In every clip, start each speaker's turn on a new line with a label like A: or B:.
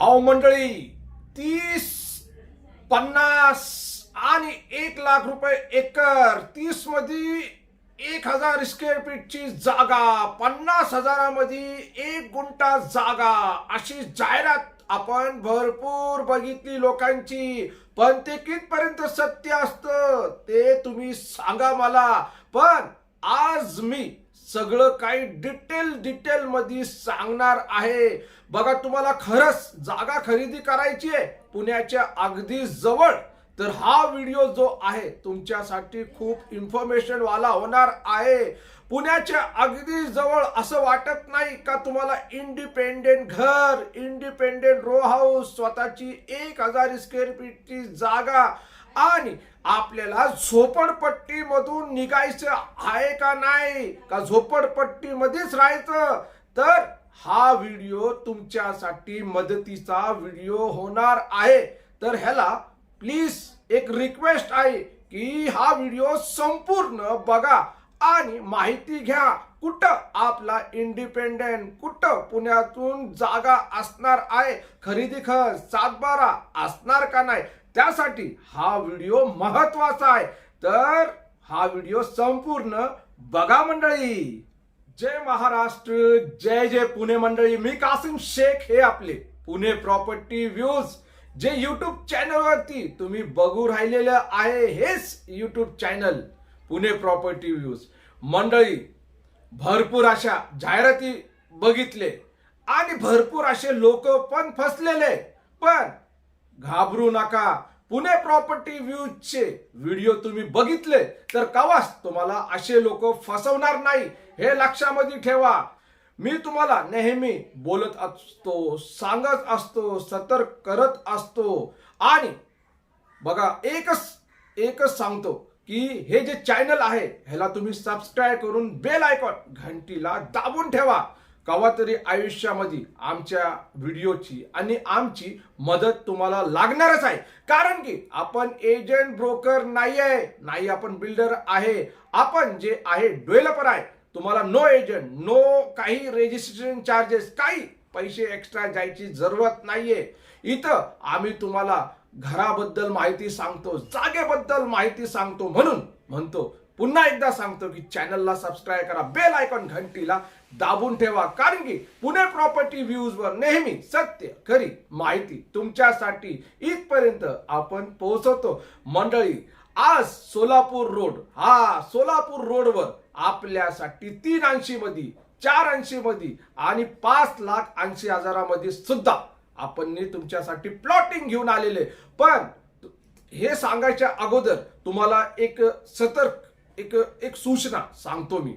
A: अहो मंडळी तीस पन्नास आणि एक लाख रुपये एकर तीसमध्ये एक हजार स्क्वेअर फीटची जागा पन्नास हजारामध्ये एक गुंठा जागा अशी जाहिरात आपण भरपूर बघितली लोकांची. पण ते कितपर्यंत सत्य असतं ते तुम्ही सांगा मला. पण आज मी सगळं काही डिटेल डिटेल मध्ये सांगणार आहे. बघा तुम्हाला खरंच जागा खरेदी करायची आहे पुण्याच्या अगदी जवळ. तर हा व्हिडिओ जो आहे तुमच्यासाठी खूप इन्फॉर्मेशन वाला होणार आहे. पुण्याच्या अगदी जवळ असं वाटत नाही का तुम्हाला इंडिपेंडेंट घर इंडिपेंडेंट रो हाऊस स्वतःची एक हजार स्क्वेअर फीटची जागा आणि आपल्याला झोपडपट्टी मधून निघायचं आहे का नाही? का झोपडपट्टीमध्येच राहायचं? तर हा व्हिडिओ तुमच्यासाठी मदतीचा व्हिडिओ होणार आहे. तर ह्याला प्लीज एक रिक्वेस्ट आहे की हा व्हिडिओ संपूर्ण बघा आणि माहिती घ्या. कुठं आपला इंडिपेंडेंट कुठं पुण्यातून जागा असणार आहे? खरेदी खत सातबारा असणार का नाही? त्यासाठी हा व्हिडिओ महत्त्वाचा आहे. तर हा व्हिडिओ संपूर्ण बघा मंडळी. जय महाराष्ट्र जय जय पुणे मंडळी. मी कासिम शेख हे आपले पुणे प्रॉपर्टी व्ह्यूज जे युट्यूब चॅनल वरती तुम्ही बघू राहिलेलं आहे हेच YouTube channel Pune property views. मंडळी भरपूर अशा जाहिराती बघितले आणि भरपूर असे लोक पण फसलेले पण घाबरू नका. पुणे प्रॉपर्टी व्ह्यूजचे व्हिडिओ तुम्ही बघितले तर कवाच तुम्हाला असे लोक फसवणार नाही हे लक्षामध्ये ठेवा. मी तुम्हाला नेहमी बोलत असतो सांगत असतो सतर्क करत असतो. आणि बघा एकच एकच सांगतो की हे जे चॅनल आहे ह्याला तुम्ही सबस्क्राईब करून बेल आयकॉन घंटीला दाबून ठेवा. कवा तरी आयुष्यामध्ये आमच्या व्हिडिओची आणि आमची मदत तुम्हाला लागणारच आहे. कारण की आपण एजंट ब्रोकर नाही आहे नाही आपण बिल्डर आहे. आपण जे आहे डेव्हलपर आहे. तुम्हाला नो एजंट नो काही रेजिस्ट्रेशन चार्जेस काही पैसे एक्स्ट्रा जायची जरूरत नाहीये. इथं आम्ही तुम्हाला घराबद्दल माहिती सांगतो जागेबद्दल माहिती सांगतो म्हणून म्हणतो. पुन्हा एकदा सांगतो की चॅनलला सबस्क्राईब करा बेल आयकॉन घंटीला दाबून ठेवा. कारण की पुणे प्रॉपर्टी व्ह्यूज वर नेहमी सत्य खरी माहिती तुमच्यासाठी इथपर्यंत आपण पोहोचवतो. मंडळी आज सोलापूर रोड हा सोलापूर रोडवर आपल्यासाठी तीन ऐंशी मध्ये चार ऐंशी मध्ये आणि पाच लाख ऐंशी हजारामध्ये सुद्धा आपण नी तुमच्यासाठी प्लॉटिंग घेऊन आलेले. पण हे सांगायच्या अगोदर तुम्हाला एक सतर्क एक एक सूचना सांगतो मी.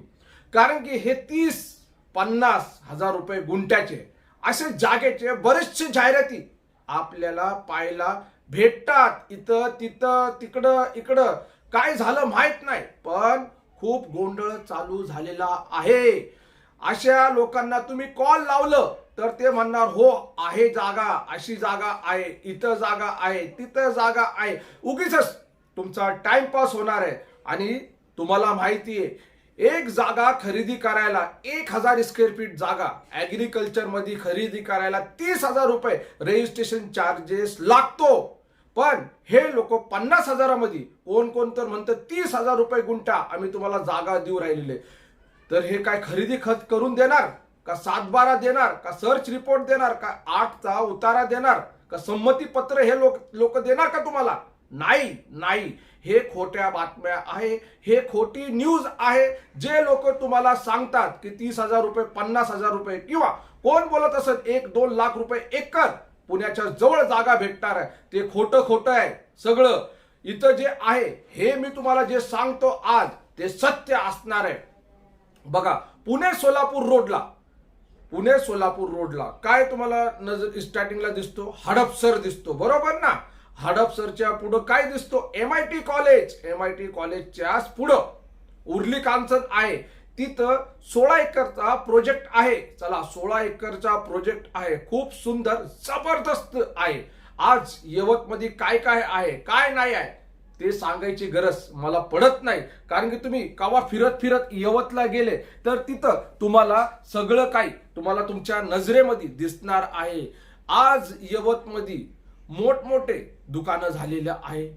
A: कारण की हे तीस पन्नास हजार रुपये गुंठ्याचे असे जागेचे बरेचसे जाहिराती आपल्याला पाहायला भेटतात. इथं तिथं तिकडं इकडं. काय झालं माहीत नाही पण खूप गोंधळ चालू झालेला आहे. अशा लोकांना तुम्ही कॉल लावलं तर ते म्हणणार हो आहे जागा अशी जागा आहे इथं जागा आहे तिथं जागा आहे. उगीच तुमचा टाइमपास होणार आहे. आणि तुम्हाला माहिती आहे एक जागा खरेदी करायला एक हजार स्क्वेअर फीट जागा. ॲग्रिकल्चरमध्ये खरेदी करायला तीस हजार रुपये रजिस्ट्रेशन चार्जेस लागतो. पण हे लोक पन्नास हजारामध्ये कोण कोण तर म्हणतं तीस हजार रुपये गुंठा आम्ही तुम्हाला जागा देऊ राहिलेले. तर हे काय खरेदी खत करून देणार? का सातबारा देणार? का सर्च रिपोर्ट देणार? का आठचा उतारा देणार? का संमती पत्र हे लोक लोक देणार का तुम्हाला? नाही नाही. हे खोट्या बातम्या आहे. हे खोटी न्यूज आहे. जे लोक तुम्हाला सांगतात की तीस हजार रुपये पन्नास हजार रुपये किंवा कोण बोलत असत एक दोन लाख रुपये एकर पुण्याच्या जवळ जागा भेटणार आहे. ते खोटं खोटं आहे सगळं. इथं जे आहे हे मी तुम्हाला जे सांगतो आज ते सत्य असणार आहे. बघा पुणे सोलापूर रोडला पुणे सोलापूर रोडला काय तुम्हाला नजर स्टार्टिंगला दिसतो? हडपसर दिसतो. बरोबर ना? हडपसरच्या पुढं काय दिसतो? M I T college M I T कॉलेजच्या पुढं उर्ली कांचन आहे. तिथं सोळा एकरचा प्रोजेक्ट आहे. चला सोळा एकरचा प्रोजेक्ट आहे. खूप सुंदर जबरदस्त आहे. आज यवतमध्ये काय काय आहे काय नाही आहे ते सांगायची गरज मला पडत नाही. कारण की तुम्ही कवा फिरत फिरत यवतला गेले तर तिथं तुम्हाला सगळं काही तुम्हाला तुमच्या नजरेमध्ये दिसणार आहे. आज यवतमध्ये मोठमोठे दुकानं झालेलं आहे.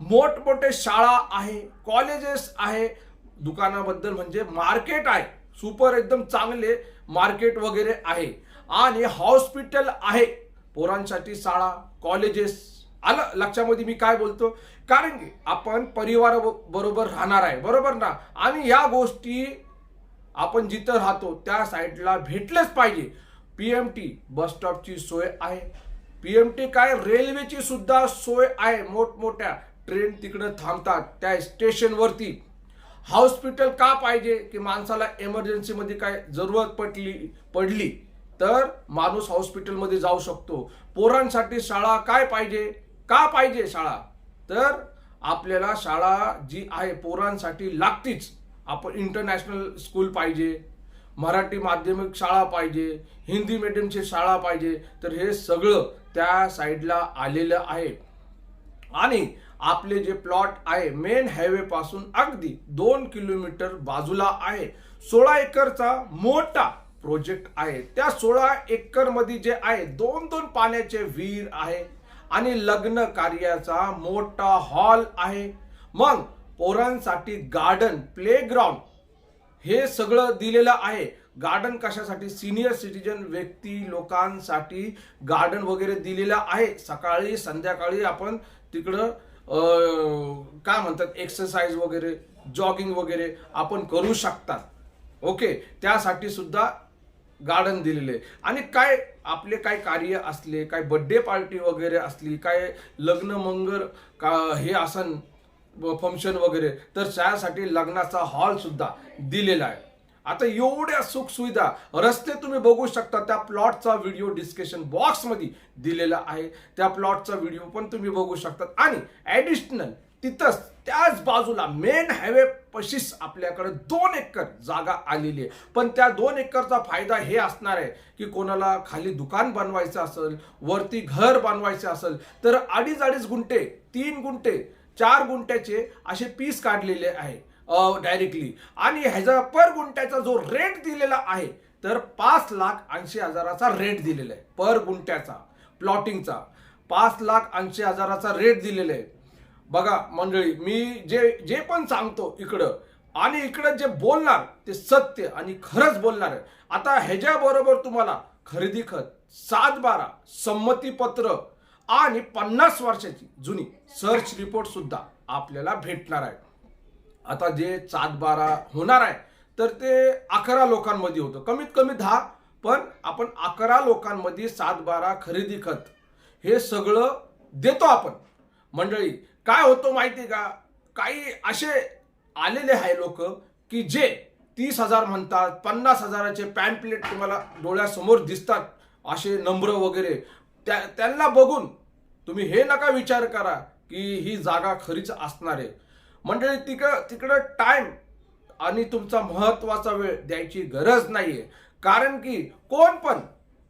A: मोठमोठे शाळा आहे कॉलेजेस आहे. दुकानाबद्दल म्हणजे मार्केट आहे. सुपर एकदम चांगले मार्केट वगैरे आहे. आणि हॉस्पिटल आहे. पोरांसाठी शाळा कॉलेजेस. आलं लक्षामध्ये मी काय बोलतो? कारण की आपण परिवार बरोबर राहणार आहे. बरोबर ना? आणि या गोष्टी आपण जिथं राहतो त्या साईडला भेटलंच पाहिजे. पी एम टी बस स्टॉपची सोय आहे. पीएमटी काय रेल्वेची सुद्धा सोय आहे. मोठमोठ्या ट्रेन तिकडं थांबतात. त्या स्टेशनवरती. हॉस्पिटल का पाहिजे? की माणसाला इमर्जन्सीमध्ये काय जरूरत पडली पडली तर माणूस हॉस्पिटलमध्ये जाऊ शकतो. पोरांसाठी शाळा काय पाहिजे? का पाहिजे शाळा? तर आपल्याला शाळा जी आहे पोरांसाठी लागतीच. आपण इंटरनॅशनल स्कूल पाहिजे. मराठी माध्यमिक शाळा पाहिजे. हिंदी मीडियमची शाळा पाहिजे. तर हे सगळं त्या साईडला आलेलं आहे. आणि आपले जे प्लॉट आहे मेन हायवेपासून अगदी दोन किलोमीटर बाजूला आहे. सोळा एकरचा मोठा प्रोजेक्ट आहे. त्या सोळा एकरमध्ये जे आहे दोन दोन पाण्याचे विहीर आहे आणि लग्न कार्याचा मोठा हॉल आहे. मग पोरांसाठी गार्डन प्लेग्राऊंड हे सगळं दिलेलं आहे. गार्डन कशासाठी? सिनियर सिटीजन व्यक्ती लोकांसाठी गार्डन वगैरे दिलेलं आहे. सकाळी संध्याकाळी आपण तिकडं काय म्हणतात एक्सरसाइज वगैरे जॉगिंग वगैरे आपण करू शकतात. ओके? त्यासाठी सुद्धा गार्डन दिलेले आणि काय आपले काय कार्य असले काय बड्डे पार्टी वगैरे असली काय लग्न मंगल का हे असन फंक्शन वगैरे तर त्यासाठी लग्नाचा हॉल सुद्धा दिलेला आहे. आता एवढ्या सुखसुविधा रस्ते तुम्ही बघू शकता त्या प्लॉटचा व्हिडिओ डिस्कशन बॉक्समध्ये दिलेला आहे. त्या प्लॉटचा व्हिडिओ पण तुम्ही बघू शकता. आणि ॲडिशनल तिथंच त्याच बाजूला मेन हायवे पशीस आपल्याकडे दोन एकर जागा आलेली आहे. पण त्या दोन एकरचा फायदा हे असणार आहे की कोणाला खाली दुकान बनवायचं असेल वरती घर बांधवायचं असेल तर अडीच अडीच गुंठे तीन गुंठे चार गुंठ्याचे असे पीस काढलेले आहे. डायरेक्टली आणि ह्याचा पर गुंट्याचा जो रेट दिलेला आहे तर पाच लाख ऐंशी हजाराचा रेट दिलेला आहे पर गुंट्याचा प्लॉटिंगचा पाच लाख ऐंशी हजाराचा रेट दिलेला आहे. बघा मंडळी मी जे जे पण सांगतो इकडं आणि इकडं जे बोलणार ते सत्य आणि खरंच बोलणार आहे. आता ह्याच्याबरोबर तुम्हाला खरेदी खत सात बारा संमतीपत्र आणि पन्नास वर्षाची जुनी सर्च रिपोर्ट सुद्धा आपल्याला भेटणार आहे. आता जे सात बारा होणार आहे तर ते अकरा लोकांमध्ये होतं. कमीत कमी दहा पण आपण अकरा लोकांमध्ये सात बारा खरेदी खत हे सगळं देतो आपण. मंडळी काय होतो माहिती का? काही असे आलेले आहे लोक की जे तीस हजार म्हणतात पन्नास हजाराचे पॅम्पलेट तुम्हाला डोळ्यासमोर दिसतात असे नंबर वगैरे. त्या त्यांना बघून तुम्ही हे नका विचार करा की ही जागा खरीच असणार आहे. मंडळी तिकडं तिकडं टाइम आणि तुमचा महत्त्वाचा वेळ द्यायची गरज नाहीये. कारण की कोण पण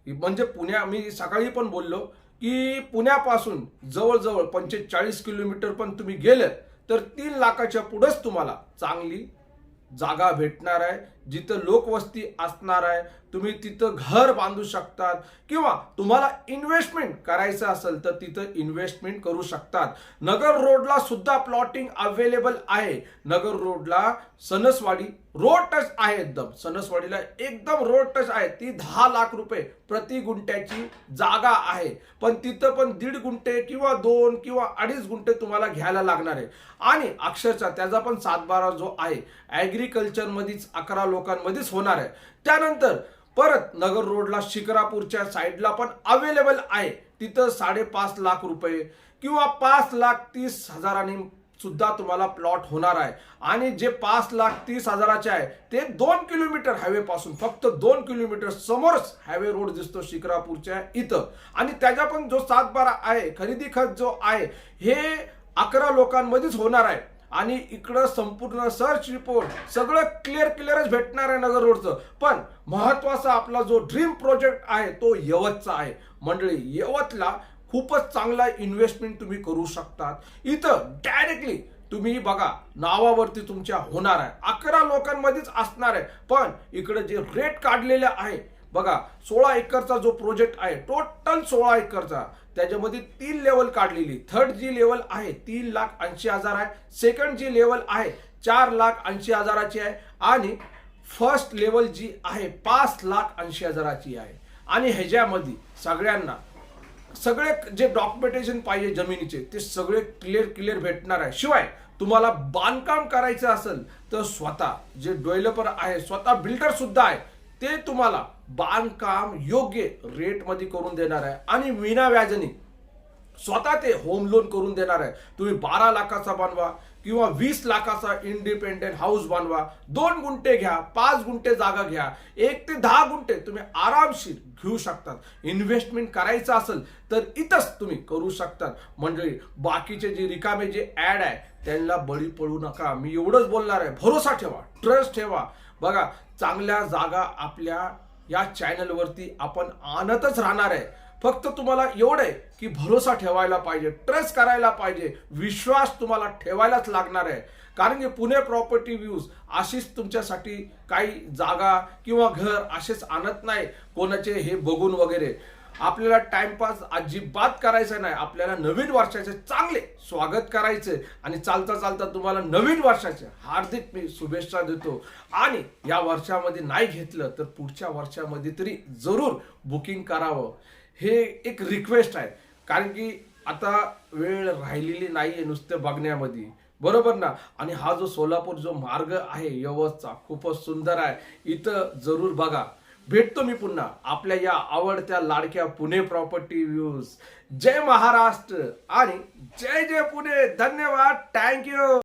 A: म्हणजे पुण्या मी सकाळी पण बोललो की पुण्यापासून जवळजवळ पंचेचाळीस किलोमीटर पण तुम्ही गेलं तर तीन लाखाच्या पुढंच तुम्हाला चांगली जागा भेटणार आहे. जिथं लोकवस्ती असणार आहे तुम्ही तिथं घर बांधू शकतात किंवा तुम्हाला इन्व्हेस्टमेंट करायचं असेल तर तिथं इन्व्हेस्टमेंट करू शकतात. नगर रोडला सुद्धा प्लॉटिंग अवेलेबल आहे. नगर रोडला सणसवाडी रोड टच आहे एकदम. सणसवाडीला एकदम रोड टच आहे. ती दहा लाख रुपये प्रति गुंठ्याची जागा आहे. पण तिथं पण दीड गुंठे किंवा दोन किंवा अडीच गुंठे तुम्हाला घ्यायला लागणार आहे. आणि अक्षरशः त्याचा पण सातबारा जो आहे ॲग्रिकल्चरमध्येच अकरा लोकांमध्येच होणार आहे. त्यानंतर परत नगर रोडला शिकरापूरच्या साईडला पण अवेलेबल आहे. तिथं साडेपाच लाख रुपये किंवा पाच लाख तीस हजारांनी सुद्धा तुम्हाला प्लॉट होणार आहे. आणि जे पाच लाख तीस हजाराचे आहे ते दोन किलोमीटर हायवे पासून फक्त दोन किलोमीटर समोरच हायवे रोड दिसतो शिकरापूरच्या इथं. आणि त्याचा पण जो सातबारा आहे खरेदी खत जो आहे हे अकरा लोकांमध्येच होणार आहे. आणि इकडं संपूर्ण सर्च रिपोर्ट सगळं क्लिअर क्लिअरच भेटणार आहे नगर रोडचं पण महत्त्वाचा आपला जो ड्रीम प्रोजेक्ट आहे तो यवतचा आहे. मंडळी यवतला खूपच चांगला इन्व्हेस्टमेंट तुम्ही करू शकतात. इथं डायरेक्टली तुम्ही बघा नावावरती तुमच्या होणार आहे. अकरा लोकांमध्येच असणार आहे. पण इकडे जे रेट काढलेले आहे बघा सोळा एकरचा जो प्रोजेक्ट आहे टोटल सोळा एकरचा त्याच्यामध्ये तीन लेवल काढलेली. थर्ड जी लेवल आहे तीन लाख ऐंशी हजार आहे. सेकंड जी लेवल आहे चार लाख ऐंशी हजाराची आहे. आणि फर्स्ट लेवल जी आहे पाच लाख ऐंशी हजाराची आहे. आणि ह्याच्यामध्ये सगळ्यांना सगळे जे डॉक्युमेंटेशन पाहिजे जमिनीचे ते सगळे क्लिअर क्लिअर भेटणार आहे. शिवाय तुम्हाला बांधकाम करायचं असेल तर स्वतः जे डेव्हलपर आहे स्वतः बिल्डर सुद्धा आहे. ते तुम्हाला बांधकाम योग्य रेटमध्ये करून देणार आहे. आणि विना व्याजाने स्वतः ते होम लोन करून देणार आहे. तुम्ही बारा लाखाचा बांधवा किंवा वीस लाखाचा इंडिपेंडेंट हाऊस बांधवा दोन गुंठे घ्या पाच गुंठे जागा घ्या. एक ते दहा गुंठे तुम्ही आरामशीर घेऊ शकतात. इन्व्हेस्टमेंट करायचं असेल तर इथंच तुम्ही करू शकतात. म्हणजे बाकीचे जे रिकामे जे ऍड आहे त्यांना बळी पडू नका. मी एवढंच बोलणार आहे. भरोसा ठेवा ट्रस्ट ठेवा. बघा चांगल्या जागा आपल्या या चॅनलवरती आपण आणतच राहणार आहे. फक्त तुम्हाला एवढं आहे की भरोसा ठेवायला पाहिजे ट्रस्ट करायला पाहिजे विश्वास तुम्हाला ठेवायलाच लागणार आहे. कारण की पुणे प्रॉपर्टी व्ह्यूज अशीच तुमच्यासाठी काही जागा किंवा घर असेच आणत नाही कोणाचे हे बघून वगैरे. आपल्याला टाइमपास अजिबात करायचा नाही. आपल्याला नवीन वर्षाचे चांगले स्वागत करायचे आणि चालता चालता तुम्हाला नवीन वर्षाचे हार्दिक मी शुभेच्छा देतो. आणि या वर्षामध्ये नाही घेतलं तर पुढच्या वर्षामध्ये तरी जरूर बुकिंग करावं. हे एक रिक्वेस्ट आहे. कारण की आता वेळ राहिलेली नाहीये नुसतं बघण्यामध्ये. बरोबर ना? आणि हा जो सोलापूर जो मार्ग आहे यवतचा खूपच सुंदर आहे. इथं जरूर बघा. भेटतो मी पुन्हा. आपल्या या आवडत्या लाडक्या पुणे प्रॉपर्टी व्ह्यूज जय महाराष्ट्र आणि जय जय पुणे. धन्यवाद. थँक्यू